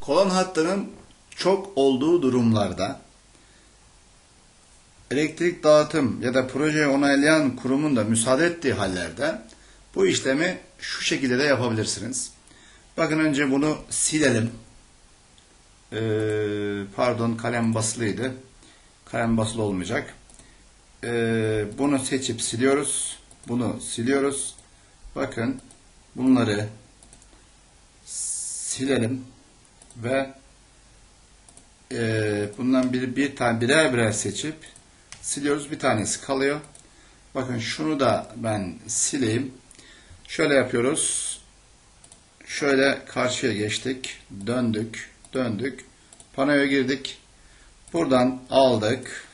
Kolon hattının çok olduğu durumlarda elektrik dağıtım ya da projeyi onaylayan kurumun da müsaade ettiği hallerde bu işlemi şu şekilde de yapabilirsiniz. Bakın önce bunu silelim. Ee, pardon kalem basılıydı. Kalem basılı olmayacak. Ee, bunu seçip siliyoruz. Bunu siliyoruz. Bakın bunları silelim ve e, bundan bir, bir tane birer birer seçip siliyoruz. Bir tanesi kalıyor. Bakın şunu da ben sileyim. Şöyle yapıyoruz. Şöyle karşıya geçtik. Döndük. Döndük. Panoya girdik. Buradan aldık.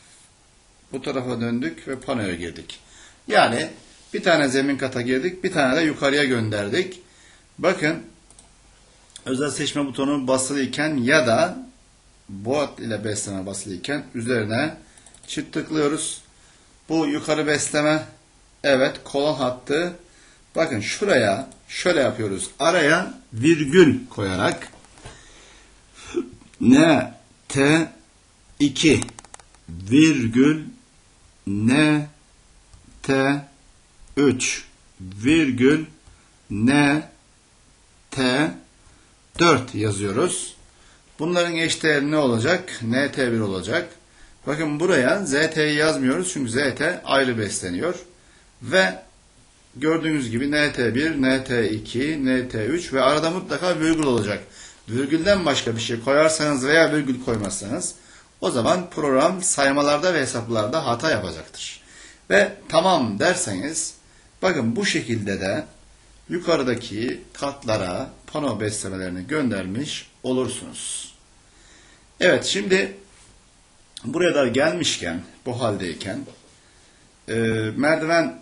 Bu tarafa döndük ve panoya girdik. Yani bir tane zemin kata girdik. Bir tane de yukarıya gönderdik. Bakın özel seçme butonu basılıyken ya da boğat ile besleme basılıyken üzerine çift tıklıyoruz. Bu yukarı besleme evet kolon hattı. Bakın şuraya şöyle yapıyoruz. Araya virgül koyarak N T 2 virgül N T 3 virgül N T 4 yazıyoruz. Bunların eşdeğeri ne olacak? NT1 olacak. Bakın buraya ZT'yi yazmıyoruz çünkü ZT ayrı besleniyor. Ve gördüğünüz gibi NT1, NT2, NT3 ve arada mutlaka virgül olacak. Virgülden başka bir şey koyarsanız veya virgül koymazsanız o zaman program saymalarda ve hesaplarda hata yapacaktır. Ve tamam derseniz bakın bu şekilde de yukarıdaki katlara pano beslemelerini göndermiş olursunuz. Evet şimdi buraya da gelmişken bu haldeyken e, merdiven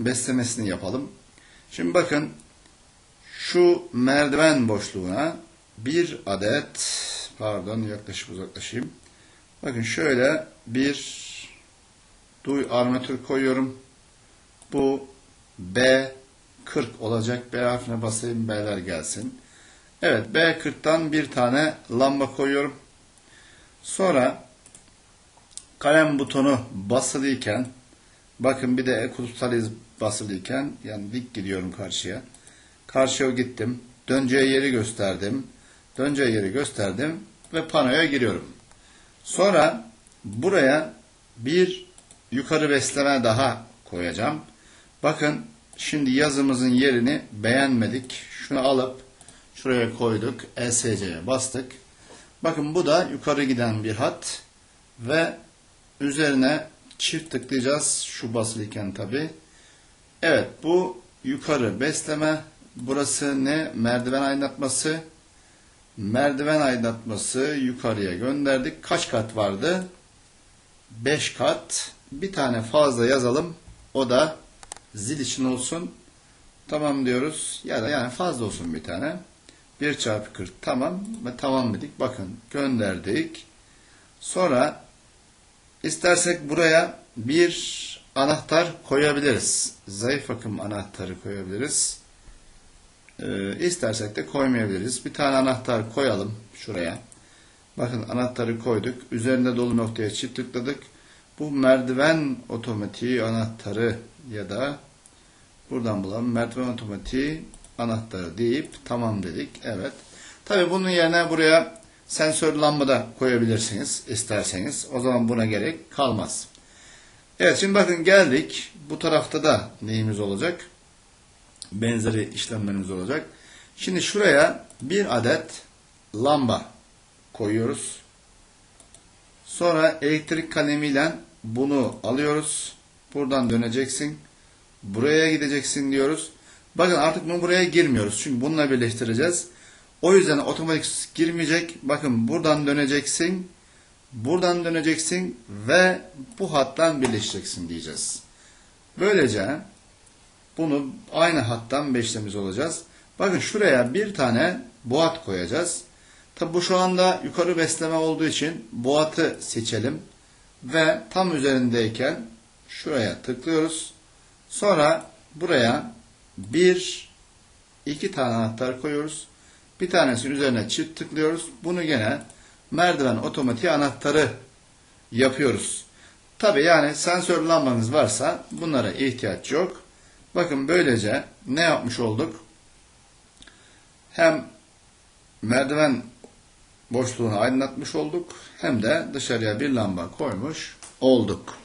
beslemesini yapalım. Şimdi bakın şu merdiven boşluğuna bir adet pardon yaklaşık uzaklaşayım. Bakın şöyle bir duy armatür koyuyorum. Bu B 40 olacak. B harfine basayım B'ler gelsin. Evet B40'tan bir tane lamba koyuyorum. Sonra kalem butonu basılıyken bakın bir de kutuptaliz basılıyken yani dik gidiyorum karşıya. Karşıya gittim. Döneceği yeri gösterdim. Döneceği yeri gösterdim ve panoya giriyorum. Sonra buraya bir yukarı besleme daha koyacağım. Bakın şimdi yazımızın yerini beğenmedik. Şunu alıp şuraya koyduk. ESC'ye bastık. Bakın bu da yukarı giden bir hat ve üzerine çift tıklayacağız. Şu basılıyken tabi. Evet bu yukarı besleme. Burası ne? Merdiven aydınlatması. Merdiven aydınlatması yukarıya gönderdik. Kaç kat vardı? 5 kat. Bir tane fazla yazalım. O da zil için olsun. Tamam diyoruz. Ya da yani fazla olsun bir tane. 1 çarpı 40 tamam ve tamam dedik. Bakın gönderdik. Sonra istersek buraya bir anahtar koyabiliriz. Zayıf akım anahtarı koyabiliriz. Ee, istersek de koymayabiliriz. Bir tane anahtar koyalım şuraya. Bakın anahtarı koyduk. Üzerinde dolu noktaya çift tıkladık. Bu merdiven otomatiği anahtarı ya da buradan bulalım. Merdiven otomatiği anahtarı deyip tamam dedik. Evet. Tabi bunun yerine buraya sensör lamba da koyabilirsiniz isterseniz. O zaman buna gerek kalmaz. Evet şimdi bakın geldik. Bu tarafta da neyimiz olacak? Benzeri işlemlerimiz olacak. Şimdi şuraya bir adet lamba koyuyoruz. Sonra elektrik kalemiyle bunu alıyoruz. Buradan döneceksin. Buraya gideceksin diyoruz. Bakın artık bunu buraya girmiyoruz. Çünkü bununla birleştireceğiz. O yüzden otomatik girmeyecek. Bakın buradan döneceksin. Buradan döneceksin ve bu hattan birleşeceksin diyeceğiz. Böylece bunu aynı hattan beşlemiz olacağız. Bakın şuraya bir tane boğat koyacağız. Tabi bu şu anda yukarı besleme olduğu için boğatı seçelim. Ve tam üzerindeyken şuraya tıklıyoruz. Sonra buraya bir iki tane anahtar koyuyoruz. Bir tanesinin üzerine çift tıklıyoruz. Bunu gene merdiven otomatik anahtarı yapıyoruz. Tabi yani sensör lambanız varsa bunlara ihtiyaç yok. Bakın böylece ne yapmış olduk? Hem merdiven boşluğunu aydınlatmış olduk hem de dışarıya bir lamba koymuş olduk.